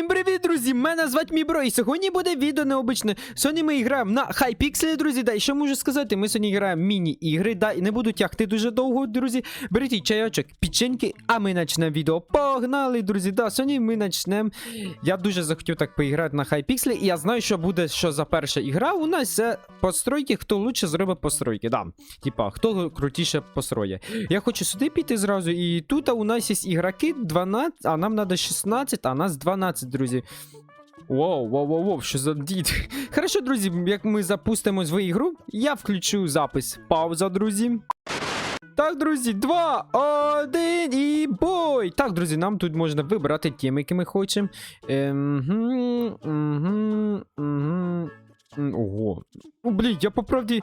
Всім привіт, друзі! Мене звать Мібро, і сьогодні буде відео необичне. Сьогодні ми граємо на хайпікселі, друзі. Да, і що можу сказати? Ми сьогодні граємо міні-ігри, да, і не буду тягти дуже довго, друзі. Беріть чайочок, печеньки, а ми почнемо відео. Погнали, друзі! Да, сьогодні ми почнемо. Я дуже захотів так поіграти на хайпікселі, і я знаю, що буде що за перша ігра. У нас це постройки, хто лучше зробить постройки. Да. Типа, хто крутіше построє. Я хочу сюди піти зразу, і тут у нас є ігроки 12, а нам треба 16, а нас 12, друзі. Воу, воу, воу, воу, що за дід. Хорошо, друзі, як ми запустимо свою ігру, я включу запис. Пауза, друзі. Так, друзі, два, один і бой! Так, друзі, нам тут можна вибрати теми, які ми хочемо. Ем. Ого. Ну, блін, я по правді.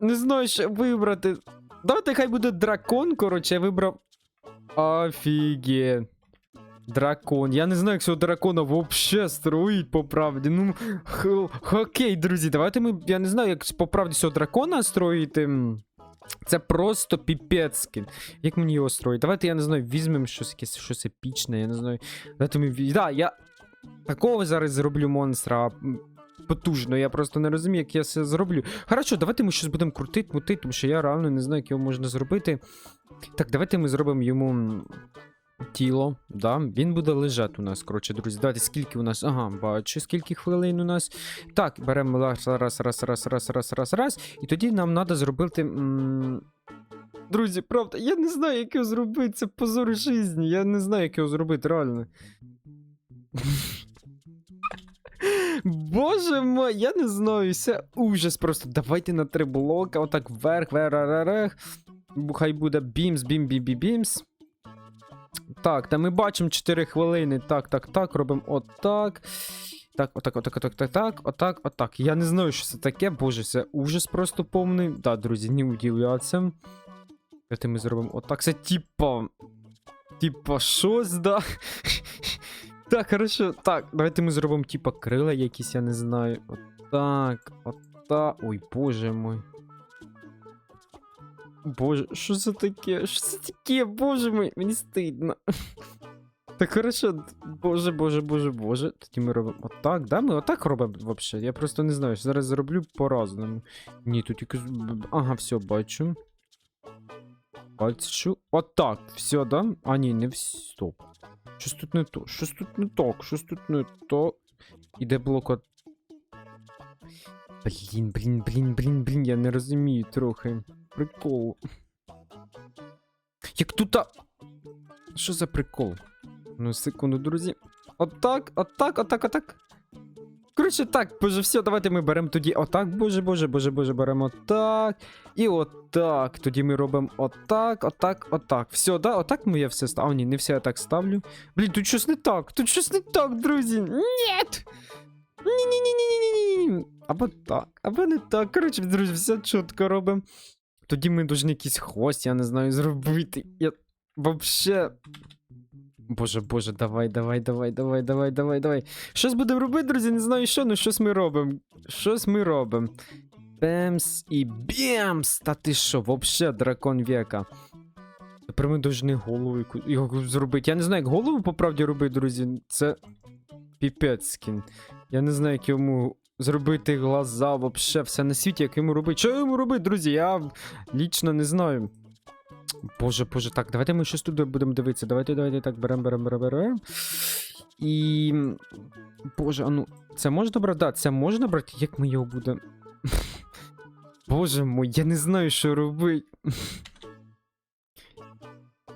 Не знаю, що вибрати. Давайте хай буде дракон, коротше, я вибрав. Офігеть. Дракон. Я не знаю, як цього дракона вообще строїть по правді. Ну, окей, друзі, давайте ми. Я не знаю, як по правді цього дракона строїти. Це просто піпецьки. Як мені його строїти? Давайте, я не знаю, візьмемо щось якесь щось епічне, я не знаю. Давайте ми. Да, я такого зараз зроблю монстра. Потужно, я просто не розумію, як я це зроблю. Хорошо, давайте ми щось будемо крутити, мутити, тому що я реально не знаю, як його можна зробити. Так, давайте ми зробимо йому тіло. Да? Він буде лежати у нас. Коротше, друзі. Давайте скільки у нас. Ага, бачу, скільки хвилин у нас. Так, беремо раз, раз, раз, раз, раз, раз, раз, раз. І тоді нам треба зробити. м, Друзі, правда, я не знаю, як його зробити. Це позор житті. Я не знаю, як його зробити, реально. Боже мой, я не знаю, це ужас просто. Давайте на три блока, отак вверх, вверх, вверх, вверх. Хай буде бімс, бім, бім, бім, бімс. Так, та ми бачимо 4 хвилини. Так, так, так, робимо отак. Так, отак, отак, отак, так, так, отак, отак. Я не знаю, що це таке, боже, це ужас просто повний. Да, друзі, не удивляться. Давайте ми зробимо отак. Це типа. Типа, щось, да. Так, хорошо. Так, давайте ми зробимо, типа, крила якісь, я не знаю. Отак, отак. Ой, боже мой. Боже, що це таке? Що це таке? Боже мой, мені стидно. Так хорошо, боже, боже, боже, боже. Тоді ми робимо отак, да? Ми отак робимо взагалі. Я просто не знаю, зараз зроблю по-разному. Ні, тут якось. Ага, все, бачу. Бачу. Отак, все, да? А, ні, не. Стоп. Щось тут не то, щось тут не так, щось тут не то. Іде блок от. Блін, блін, блін, блін, блін, я не розумію трохи. Прикол. Як тут. а- Що за прикол? Ну, секунду, друзі. Отак, отак, отак, отак. Коротше, так, боже, все, давайте ми беремо тоді отак, боже, боже, боже, боже, беремо отак. І отак. Тоді ми робимо отак, отак, отак. Все, да, отак ми я все ставлю. А, ні, не все я так ставлю. Блін, тут щось не так, тут щось не так, друзі. Ні! Ні-ні-ні-ні-ні-ні. Або так, або не так. Коротше, друзі, все чітко робимо. Тоді ми повинні якийсь хвост, я не знаю, зробити. Я вообще. Боже, боже, давай, давай, давай, давай, давай, давай, давай. Щось будемо робити, друзі, не знаю що, ну щось ми робимо. Щось ми робимо. Бемс і бемс! Та ти що, вообще дракон века. Тепер ми повинні голову його зробити. Я не знаю, як голову по правді робити, друзі. Це піпець скін. Я не знаю, як йому зробити глаза, вообще все на світі, як йому робити. Що йому робити, друзі? Я лічно не знаю. Боже, боже, так, давайте ми щось тут будемо дивитися. Давайте, давайте так, беремо, беремо, беремо, беремо. І. Боже, а ну, це можна брати? Да, це можна брати? Як ми його будемо. Боже мой, я не знаю, що робити.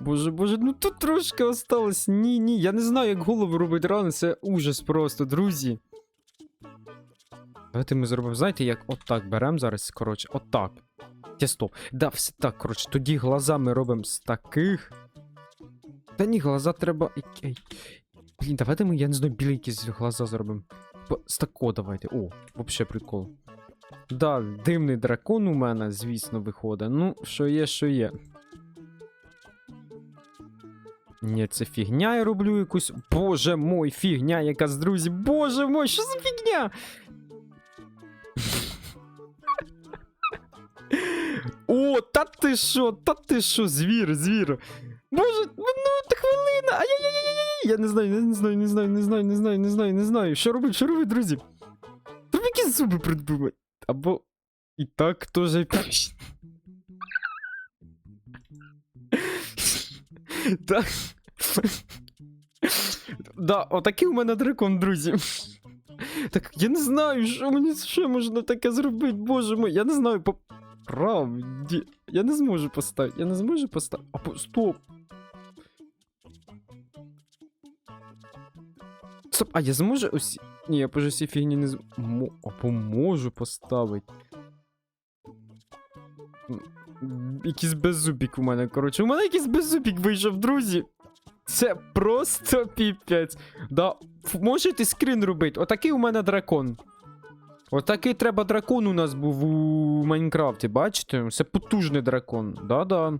Боже, боже, ну тут трошки осталось. Ні, ні, я не знаю, як голову робити рано, це ужас просто, друзі. Давайте ми зробимо, знаєте, як отак беремо зараз, коротше, отак. Стоп. Да, все так, коротше, тоді глаза ми робимо з таких. Та ні, глаза треба. Блін, давайте ми, я не знаю, білі якісь глаза зробимо. З тако давайте. О, вообще прикол. Да, димний дракон у мене, звісно, виходить. Ну, що є, що є. Ні, це фігня я роблю якусь. Боже мой, фігня якась, друзі. Боже мой, що за фігня? О, та ти що, та ти що, звір, звір. Боже, ну та хвилина. Ай-яй-яй-яй. Я не знаю, не знаю, не знаю, не знаю, не знаю, не знаю, не знаю. Що робити, що робити, друзі? Треба якісь зуби придумати. Або і так теж. Так. Да, отакий у мене дракон, друзі. Так, я не знаю, що мені ще можна таке зробити, боже мой, я не знаю, по правді. Я не зможу поставити, я не зможу поставити. А по... стоп. Стоп, а я зможу усі. Ні, я по всі фігні не зможу. Або можу поставити. Якийсь беззубік у мене, коротше. У мене якийсь беззубік вийшов, друзі. Це просто піпець. Да, можете скрін робити. Отакий у мене дракон. Отакий треба дракон у нас був у Майнкрафті, бачите? Це потужний дракон. Да-да.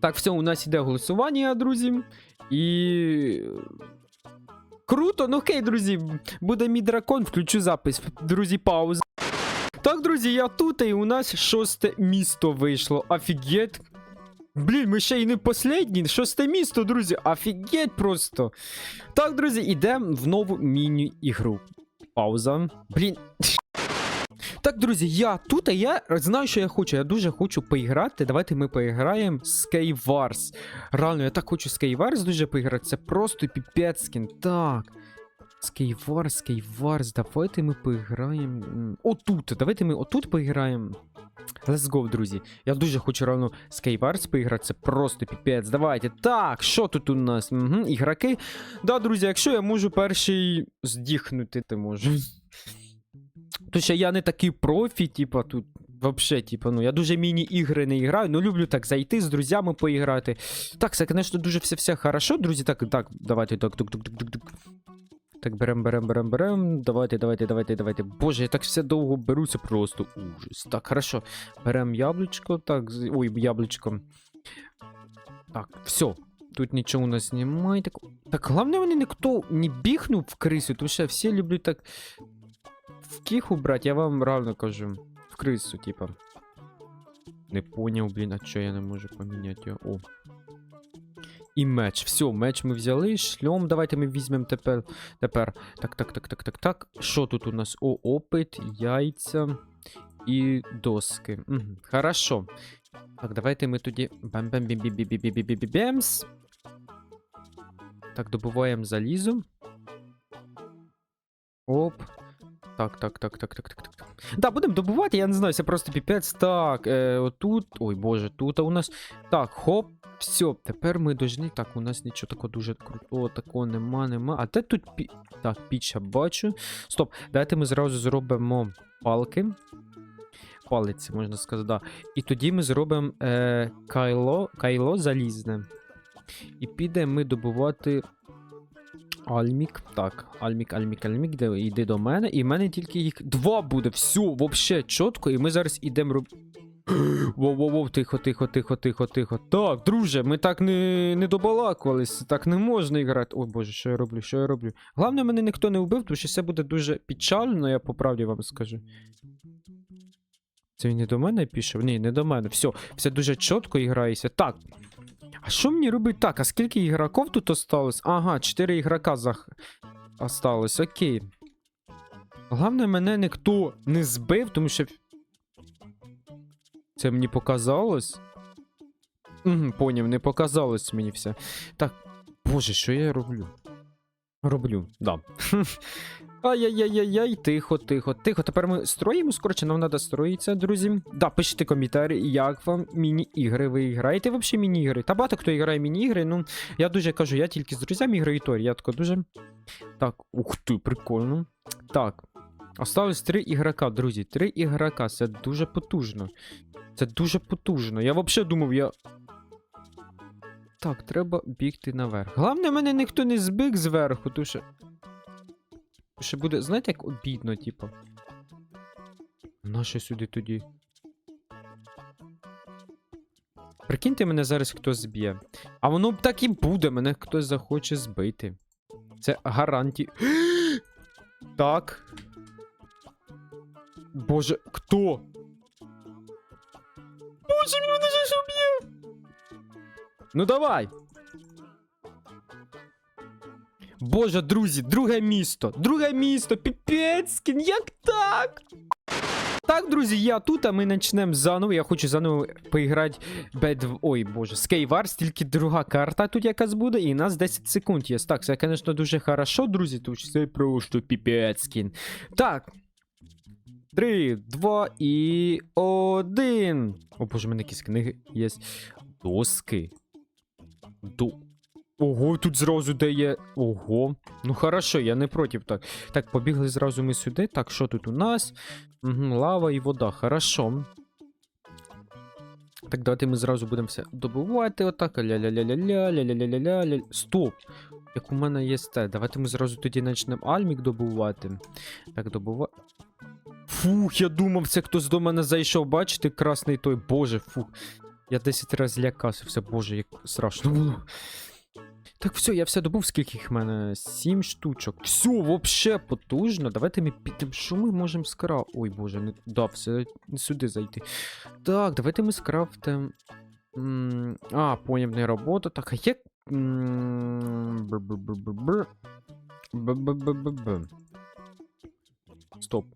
Так, все, у нас іде голосування, друзі. І. Круто, ну окей, друзі. Буде мій дракон, включу запис. Друзі, пауза. Так, друзі, я тут, і у нас шосте місто вийшло. Офігеть. Блін, ми ще й не последні. Шосте місто, друзі. Офігеть просто. Так, друзі, йдемо в нову міні-ігру. Пауза. Блін. Так, друзі, я тут, а я знаю, що я хочу. Я дуже хочу поіграти. Давайте ми поіграємо Skywars. Реально, я так хочу Skywars дуже поіграти. Це просто піпецькін. Так. Skywars, Skywars, давайте ми поіграємо. Отут. Давайте ми отут поіграємо. Let's go, друзі. Я дуже хочу реально Skywars поіграти. Це просто піпець. Давайте. Так, що тут у нас? Угу, ігроки. Да, друзі, якщо я можу перший здіхнути, то можу. Тому що я не такий профі, типа, тут. Вообще, типа, ну я дуже міні-ігри не граю, ну люблю так зайти з друзями поіграти. Так, це, звісно, дуже все-все хорошо, друзі. Так, так, давайте, так, так, так, так, так, так. Так, берем, берем, берем, берем. Давайте, давайте, давайте, давайте. Боже, я так все довго беру, це просто ужас. Так, хорошо. Берем яблучко. Так, ой, яблучко. Так, все. Тут нічого у нас немає. Так, так головне, вони ніхто не бігнув в крису, тому що всі люблять так в кіху брати, я вам реально кажу. В крису, типа. Не поняв, блін, а чого я не можу поміняти його? О. І меч. Все, меч ми взяли. Шльом. Давайте ми візьмемо тепер. Тепер. Так, так, так, так, так, так. Що тут у нас? О, опит, яйця і доски. Угу. Хорошо. Так, давайте ми тоді. бам бам бім бім бім бім бім бім бемс Так, добуваємо залізо. Оп. Так, так, так, так, так, так. так. Да, будемо добувати, я не знаю, це просто піпець. Так, е, отут. Ой, боже, тут у нас. Так, хоп. Все, тепер ми должны. Так, у нас нічого такого дуже крутого, такого нема, нема. А де тут пі... Так, піч я бачу. Стоп, давайте ми зразу зробимо палки. Палиці, можна сказати, да. І тоді ми зробимо е, кайло, кайло залізне. І підемо ми добувати Альмік. Так, Альмік, Альмік, Альмік, де йди до мене. І в мене тільки їх два буде. Все, вообще чітко. І ми зараз ідемо роб... Воу-воу-воу, тихо, тихо, тихо, тихо, тихо. Так, друже, ми так не, не добалакувались, так не можна грати. Ой боже, що я роблю, що я роблю? Головне, мене ніхто не вбив, тому що це буде дуже печально, я по правді вам скажу. Це він не до мене пішов? Ні, не до мене. Все, все дуже чітко грається. Так. А що мені робити так? А скільки ігроків тут осталось? Ага, 4 ігрока зах... осталось, окей. Головне, мене ніхто не збив, тому що. Це мені показалось. Угу, поняв, не показалось мені все. Так, боже, що я роблю? Роблю, да. Ай-яй-яй-яй-яй, тихо, тихо, тихо. Тепер ми строїмо, скороче, нам треба строїтися, друзі. Да, пишіть коментарі, як вам міні-ігри. Ви граєте взагалі міні-ігри? Та багато хто грає міні-ігри, ну, я дуже кажу, я тільки з друзями граю, і то я тако дуже. Так, ух ти, прикольно. Так. Осталось три ігрока, друзі. Три ігрока. Це дуже потужно. Це дуже потужно. Я взагалі думав, я. Так, треба бігти наверх. Головне, мене ніхто не збіг зверху, тому що. Ще буде, знаєте, як обідно, типу. Нащо сюди тоді? Прикиньте, мене зараз хтось зб'є. А воно б так і буде, мене хтось захоче збити. Це гаранті. так. Боже, хто? Ну давай. Боже, друзі, друге місто. Друге місто. Піпецькін, як так? Так, друзі, я тут, а ми почнемо заново. Я хочу заново поіграти Бед... Ой, боже, Skywars, тільки друга карта тут якась буде, і у нас 10 секунд є. Так, це, звісно, дуже хорошо, друзі, тому що це просто піпецькін. Так. Три, два і один. О, боже, в мене якісь книги є. Доски. До... Ого, тут зразу де є. Ого. Ну хорошо, я не проти так. Так, побігли зразу ми сюди. Так, що тут у нас? Угу, лава і вода, хорошо. Так, давайте ми зразу будемо все добувати. Отак. Ля-ля-ля-ля-ля, ля-ля-ля-ля-ля. Стоп! Як у мене є те. Давайте ми зразу тоді почнемо альмік добувати. Так, добувати. Фух, я думав, це хтось до мене зайшов. Бачите, красний той. Боже, фух. Я 10 разів злякався, все, боже, як страшно було. Так, все, я все добув, скільки їх в мене? Сім штучок. Все, вообще потужно. Давайте ми підемо. Що ми можемо скраф... Ой, боже, не да, все, не сюди зайти. Так, давайте ми скрафтим. А, поняв, не робота. Так, а як. Стоп.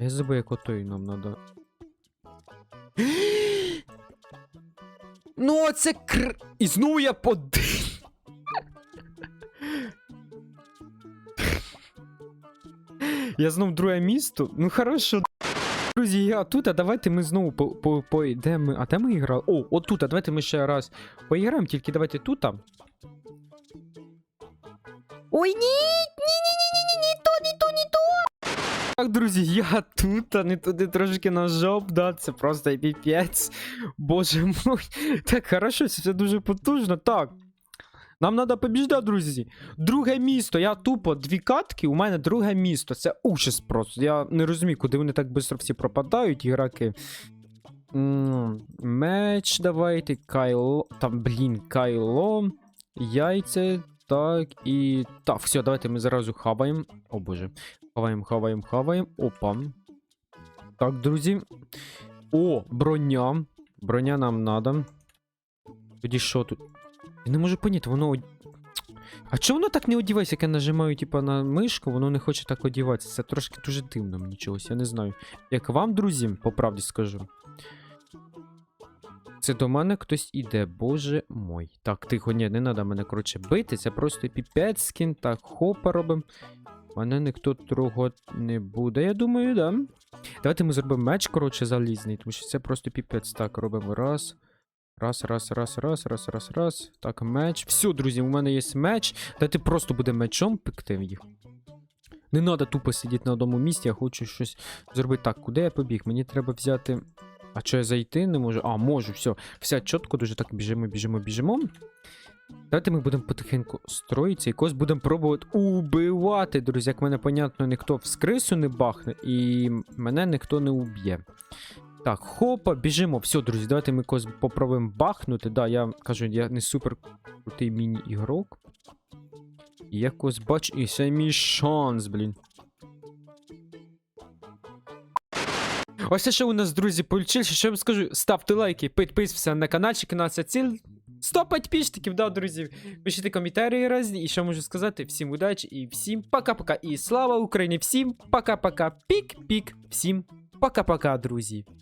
Я забув, як отой нам надо. Ну, це кр... І знову я под... Я знов друге місто. Ну хорошо. Друзі, я тут, а давайте ми знову по, де ми. А де ми грали? О, отут, а давайте ми ще раз поіграємо, тільки давайте тут. Ой, ні, Так, друзі, я тут, а не туди трошки нажав, да, це просто піпець. Боже мой. Так, хорошо, все дуже потужно. Так. Нам треба побіждати, друзі. Друге місто. Я тупо дві катки, у мене друге місто. Це ужас просто. Я не розумію, куди вони так швидко всі пропадають, ігроки. Меч, давайте, кайло. Там, блін, кайло. Яйця. Так, і. Так, все, давайте ми зразу хаваємо. О боже. Хаваємо, хаваємо, хаваємо. Опа. Так, друзі. О, броня. Броня нам надо. Тоді що тут? Я не можу поняти, воно. А чого воно так не одівається, як я нажимаю, типа, на мишку, воно не хоче так одіватися. Це трошки дуже дивно мені чогось, я не знаю. Як вам, друзі, по правді скажу. Це до мене хтось іде, боже мой. Так, тихо, ні, не треба мене, коротше, бити. Це просто піпець скін. Так, хопа робимо. Мене ніхто трогати не буде, я думаю, да. Давайте ми зробимо меч, коротше, залізний, тому що це просто піпець. Так, робимо раз. Раз, раз, раз, раз, раз, раз, раз. Так, меч. Все, друзі, у мене є меч. Давайте просто буде мечом пекти їх. Не треба тупо сидіти на одному місці, я хочу щось зробити. Так, куди я побіг? Мені треба взяти. А що я зайти не можу? А, можу, все. Все чітко, дуже так біжимо, біжимо, біжимо. Давайте ми будемо потихеньку строїтися і когось будемо пробувати убивати, друзі. Як мене, понятно, ніхто в скрису не бахне, і мене ніхто не уб'є. Так, хопа, біжимо. Все, друзі, давайте ми когось попробуємо бахнути. Да, я кажу, я не супер крутий міні-ігрок. І я когось бачу, і це мій шанс, блін. Ось це що у нас, друзі, получилось. Що я вам скажу? Ставте лайки, підписуйтесь на каналчик, у нас це ціль. 100 підписчиків, да, друзі. Пишіть коментарі різні. І що можу сказати? Всім удачі і всім пока-пока. І слава Україні! Всім пока-пока. Пік-пік. Всім пока-пока, друзі.